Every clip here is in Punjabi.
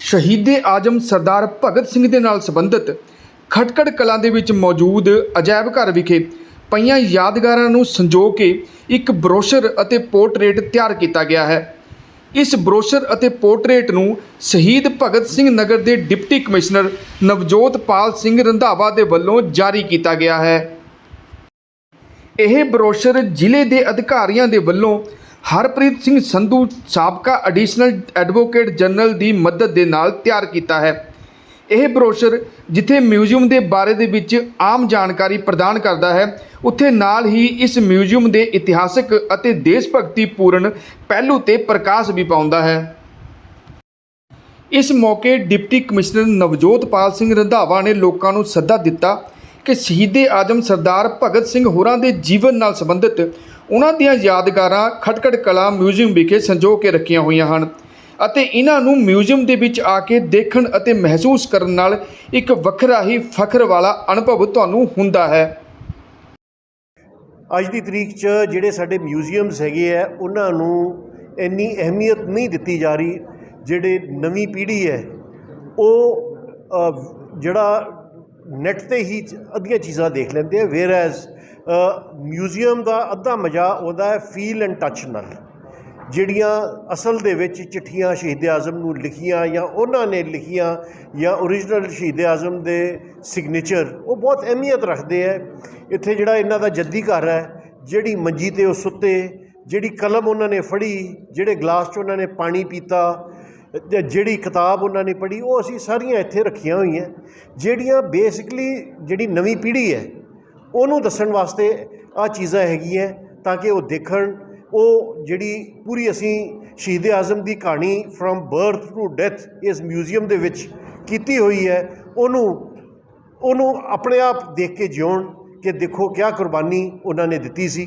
ਸ਼ਹੀਦੇ ਆਜਮ ਸਰਦਾਰ ਭਗਤ ਸਿੰਘ ਦੇ ਨਾਲ ਸੰਬੰਧਿਤ ਖਟਕੜ ਕਲਾਂ ਦੇ ਵਿੱਚ ਮੌਜੂਦ ਅਜਾਇਬ ਘਰ ਵਿਖੇ ਪਈਆਂ ਯਾਦਗਾਰਾਂ ਨੂੰ ਸੰਜੋ ਕੇ ਇੱਕ ਬਰੋਸ਼ਰ ਅਤੇ ਪੋਰਟਰੇਟ ਤਿਆਰ ਕੀਤਾ ਗਿਆ ਹੈ। ਇਸ ਬਰੋਸ਼ਰ ਅਤੇ ਪੋਰਟਰੇਟ ਨੂੰ ਸ਼ਹੀਦ ਭਗਤ ਸਿੰਘ ਨਗਰ ਦੇ ਡਿਪਟੀ ਕਮਿਸ਼ਨਰ ਨਵਜੋਤ ਪਾਲ ਸਿੰਘ ਰੰਧਾਵਾ ਦੇ ਵੱਲੋਂ ਜਾਰੀ ਕੀਤਾ ਗਿਆ ਹੈ। ਇਹ ਬਰੋਸ਼ਰ ਜ਼ਿਲ੍ਹੇ ਦੇ ਅਧਿਕਾਰੀਆਂ ਦੇ ਵੱਲੋਂ ਹਰਪ੍ਰੀਤ ਸਿੰਘ ਸੰਧੂ ਸਾਬਕਾ ਐਡੀਸ਼ਨਲ ਐਡਵੋਕੇਟ ਜਨਰਲ ਦੀ ਮਦਦ ਦੇ ਨਾਲ ਤਿਆਰ ਕੀਤਾ ਹੈ। ਇਹ ਬਰੋਸ਼ਰ ਜਿੱਥੇ ਮਿਊਜ਼ੀਅਮ ਦੇ ਬਾਰੇ ਦੇ ਵਿੱਚ ਆਮ ਜਾਣਕਾਰੀ ਪ੍ਰਦਾਨ ਕਰਦਾ ਹੈ, ਉੱਥੇ ਨਾਲ ਹੀ ਇਸ ਮਿਊਜ਼ੀਅਮ ਦੇ ਇਤਿਹਾਸਕ ਅਤੇ ਦੇਸ਼ ਭਗਤੀ ਪੂਰਨ ਪਹਿਲੂ ਤੇ ਪ੍ਰਕਾਸ਼ ਵੀ ਪਾਉਂਦਾ ਹੈ। ਇਸ ਮੌਕੇ ਡਿਪਟੀ ਕਮਿਸ਼ਨਰ ਨਵਜੋਤ ਪਾਲ ਸਿੰਘ ਰੰਧਾਵਾ ਨੇ ਲੋਕਾਂ ਨੂੰ ਸੱਦਾ ਦਿੱਤਾ ਕਿ ਸ਼ਹੀਦੇ ਆਜਮ ਸਰਦਾਰ ਭਗਤ ਸਿੰਘ ਹੋਰਾਂ ਦੇ ਜੀਵਨ ਨਾਲ ਸੰਬੰਧਿਤ ਉਹਨਾਂ ਦੀਆਂ ਯਾਦਗਾਰਾਂ ਖਟਕੜ ਕਲਾ ਮਿਊਜ਼ੀਅਮ ਵਿਖੇ ਸੰਜੋ ਕੇ ਰੱਖੀਆਂ ਹੋਈਆਂ ਹਨ ਅਤੇ ਇਹਨਾਂ ਨੂੰ ਮਿਊਜ਼ੀਅਮ ਦੇ ਵਿੱਚ ਆ ਕੇ ਦੇਖਣ ਅਤੇ ਮਹਿਸੂਸ ਕਰਨ ਨਾਲ ਇੱਕ ਵੱਖਰਾ ਹੀ ਫਖਰ ਵਾਲਾ ਅਨੁਭਵ ਤੁਹਾਨੂੰ ਹੁੰਦਾ ਹੈ। ਅੱਜ ਦੀ ਤਰੀਕ 'ਚ ਜਿਹੜੇ ਸਾਡੇ ਮਿਊਜ਼ੀਅਮਸ ਹੈਗੇ ਆ, ਉਹਨਾਂ ਨੂੰ ਇੰਨੀ ਅਹਿਮੀਅਤ ਨਹੀਂ ਦਿੱਤੀ ਜਾ ਰਹੀ ਜਿਹੜੇ ਨਵੀਂ ਪੀੜ੍ਹੀ ਹੈ। ਉਹ ਜਿਹੜਾ ਨੈੱਟ ਤੇ ਹੀ ਅੱਧੀਆਂ ਚੀਜ਼ਾਂ ਦੇਖ ਲੈਂਦੇ ਆ ਵੇਅਰ ਐਜ਼ ਮਿਊਜ਼ੀਅਮ ਦਾ ਅੱਧਾ ਮਜ਼ਾ ਉਹਦਾ ਹੈ ਫੀਲ ਐਂਡ ਟੱਚ ਨਾਲ। ਜਿਹੜੀਆਂ ਅਸਲ ਦੇ ਵਿੱਚ ਚਿੱਠੀਆਂ ਸ਼ਹੀਦ ਆਜ਼ਮ ਨੂੰ ਲਿਖੀਆਂ ਜਾਂ ਉਹਨਾਂ ਨੇ ਲਿਖੀਆਂ ਜਾਂ ਓਰੀਜਨਲ ਸ਼ਹੀਦ ਆਜ਼ਮ ਦੇ ਸਿਗਨੇਚਰ ਉਹ ਬਹੁਤ ਅਹਿਮੀਅਤ ਰੱਖਦੇ ਹੈ। ਇੱਥੇ ਜਿਹੜਾ ਇਹਨਾਂ ਦਾ ਜੱਦੀ ਘਰ ਹੈ, ਜਿਹੜੀ ਮੰਜੀ ਤੇ ਉਹ ਸੁੱਤੇ, ਜਿਹੜੀ ਕਲਮ ਉਹਨਾਂ ਨੇ ਫੜੀ, ਜਿਹੜੇ ਗਲਾਸ 'ਚ ਉਹਨਾਂ ਨੇ ਪਾਣੀ ਪੀਤਾ ਜਾਂ ਜਿਹੜੀ ਕਿਤਾਬ ਉਹਨਾਂ ਨੇ ਪੜ੍ਹੀ, ਉਹ ਅਸੀਂ ਸਾਰੀਆਂ ਇੱਥੇ ਰੱਖੀਆਂ ਹੋਈਆਂ। ਜਿਹੜੀਆਂ ਬੇਸਿਕਲੀ ਜਿਹੜੀ ਨਵੀਂ ਪੀੜ੍ਹੀ ਹੈ ਉਹਨੂੰ ਦੱਸਣ ਵਾਸਤੇ ਆ ਚੀਜ਼ਾਂ ਹੈਗੀਆਂ ਤਾਂ ਕਿ ਉਹ ਦੇਖਣ, ਉਹ ਜਿਹੜੀ ਪੂਰੀ ਅਸੀਂ ਸ਼ਹੀਦ ਆਜ਼ਮ ਦੀ ਕਹਾਣੀ ਫਰਮ ਬਰਥ ਟੂ ਡੈਥ ਇਸ ਮਿਊਜ਼ੀਅਮ ਦੇ ਵਿੱਚ ਕੀਤੀ ਹੋਈ ਹੈ, ਉਹਨੂੰ ਉਹਨੂੰ ਆਪਣੇ ਆਪ ਦੇਖ ਕੇ ਜਿਉਣ ਕਿ ਦੇਖੋ ਕਿਆ ਕੁਰਬਾਨੀ ਉਹਨਾਂ ਨੇ ਦਿੱਤੀ ਸੀ,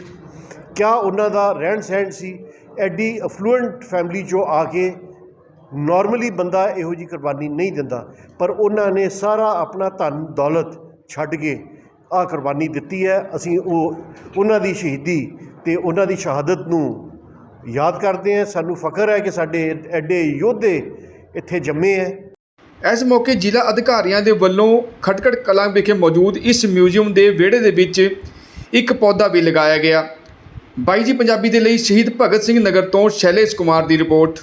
ਕਿਆ ਉਹਨਾਂ ਦਾ ਰਹਿਣ ਸਹਿਣ ਸੀ, ਐਡੀ ਅਫਲੂਐਂਟ ਫੈਮਿਲੀ 'ਚੋਂ ਆ ਕੇ ਨਾਰਮਲੀ ਬੰਦਾ ਇਹੋ ਜੀ ਕੁਰਬਾਨੀ ਨਹੀਂ ਦਿੰਦਾ, ਪਰ ਉਹਨਾਂ ਨੇ ਸਾਰਾ ਆਪਣਾ ਧਨ ਦੌਲਤ ਛੱਡ ਕੇ ਆ ਕੁਰਬਾਨੀ ਦਿੱਤੀ ਹੈ, ਅਸੀਂ ਉਹ, ਉਹਨਾਂ ਦੀ ਸ਼ਹੀਦੀ ਤੇ ਉਹਨਾਂ ਦੀ ਸ਼ਹਾਦਤ ਨੂੰ ਯਾਦ ਕਰਦੇ ਹਾਂ। ਸਾਨੂੰ ਫਖਰ ਹੈ ਕਿ ਸਾਡੇ ਐਡੇ ਯੋਧੇ ਇੱਥੇ ਜੰਮੇ ਹੈ। ਇਸ ਮੌਕੇ ਜ਼ਿਲ੍ਹਾ ਅਧਿਕਾਰੀਆਂ ਦੇ ਵੱਲੋਂ ਖਟਕੜ ਕਲਾਂ ਵਿਖੇ ਮੌਜੂਦ ਇਸ ਮਿਊਜ਼ੀਅਮ ਦੇ ਵਿਹੜੇ ਦੇ ਵਿੱਚ ਇੱਕ ਪੌਦਾ ਵੀ ਲਗਾਇਆ ਗਿਆ। ਬਾਈ ਜੀ ਪੰਜਾਬੀ ਦੇ ਲਈ ਸ਼ਹੀਦ ਭਗਤ ਸਿੰਘ ਨਗਰ ਤੋਂ ਸ਼ੈਲੇਸ਼ ਕੁਮਾਰ ਦੀ ਰਿਪੋਰਟ।